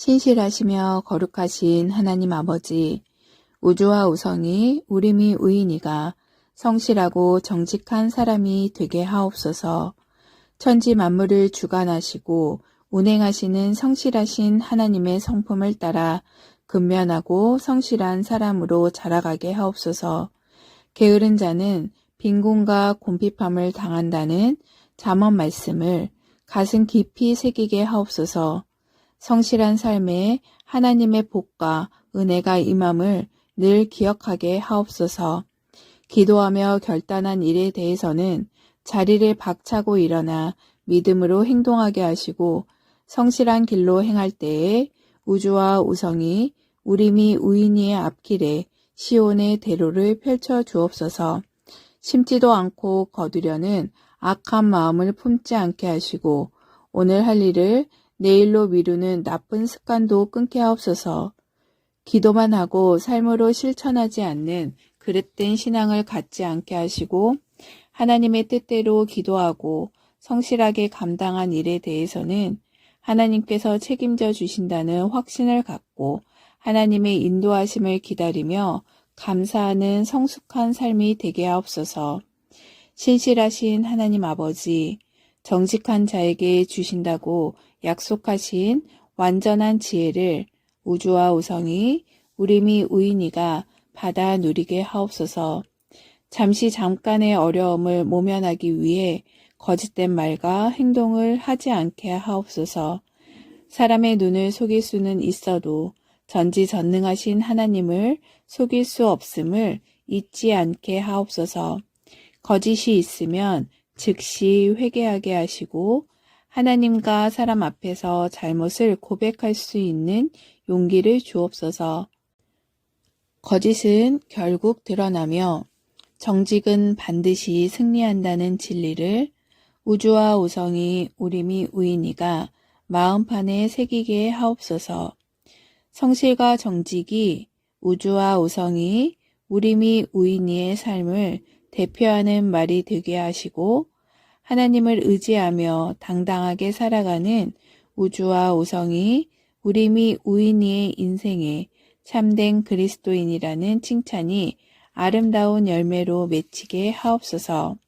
신실하시며 거룩하신 하나님 아버지, 우주와 우성이 우림이 우인이가 성실하고 정직한 사람이 되게 하옵소서. 천지 만물을 주관하시고 운행하시는 성실하신 하나님의 성품을 따라 근면하고 성실한 사람으로 자라가게 하옵소서. 게으른 자는 빈곤과 곤핍함을 당한다는 잠언 말씀을 가슴 깊이 새기게 하옵소서. 성실한 삶에 하나님의 복과 은혜가 임함을 늘 기억하게 하옵소서. 기도하며 결단한 일에 대해서는 자리를 박차고 일어나 믿음으로 행동하게 하시고 성실한 길로 행할 때에 우주와 우성이 우림이 우인이의 앞길에 시온의 대로를 펼쳐 주옵소서. 심지도 않고 거두려는 악한 마음을 품지 않게 하시고 오늘 할 일을 내일로 미루는 나쁜 습관도 끊게 하옵소서. 기도만 하고 삶으로 실천하지 않는 그릇된 신앙을 갖지 않게 하시고 하나님의 뜻대로 기도하고 성실하게 감당한 일에 대해서는 하나님께서 책임져 주신다는 확신을 갖고 하나님의 인도하심을 기다리며 감사하는 성숙한 삶이 되게 하옵소서. 신실하신 하나님 아버지, 정직한 자에게 주신다고 약속하신 완전한 지혜를 우주와 우성이 우림이 우인이가 받아 누리게 하옵소서. 잠시 잠깐의 어려움을 모면하기 위해 거짓된 말과 행동을 하지 않게 하옵소서. 사람의 눈을 속일 수는 있어도 전지전능하신 하나님을 속일 수 없음을 잊지 않게 하옵소서. 거짓이 있으면 즉시 회개하게 하시고 하나님과 사람 앞에서 잘못을 고백할 수 있는 용기를 주옵소서. 거짓은 결국 드러나며 정직은 반드시 승리한다는 진리를 우주와 우성이 우림이 우인이가 마음판에 새기게 하옵소서. 성실과 정직이 우주와 우성이 우림이 우인이의 삶을 대표하는 말이 되게 하시고 하나님을 의지하며 당당하게 살아가는 우주와 우성이 우림이 우인이의 인생에 참된 그리스도인이라는 칭찬이 아름다운 열매로 맺히게 하옵소서.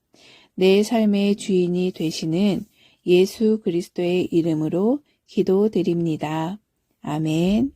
내 삶의 주인이 되시는 예수 그리스도의 이름으로 기도드립니다. 아멘.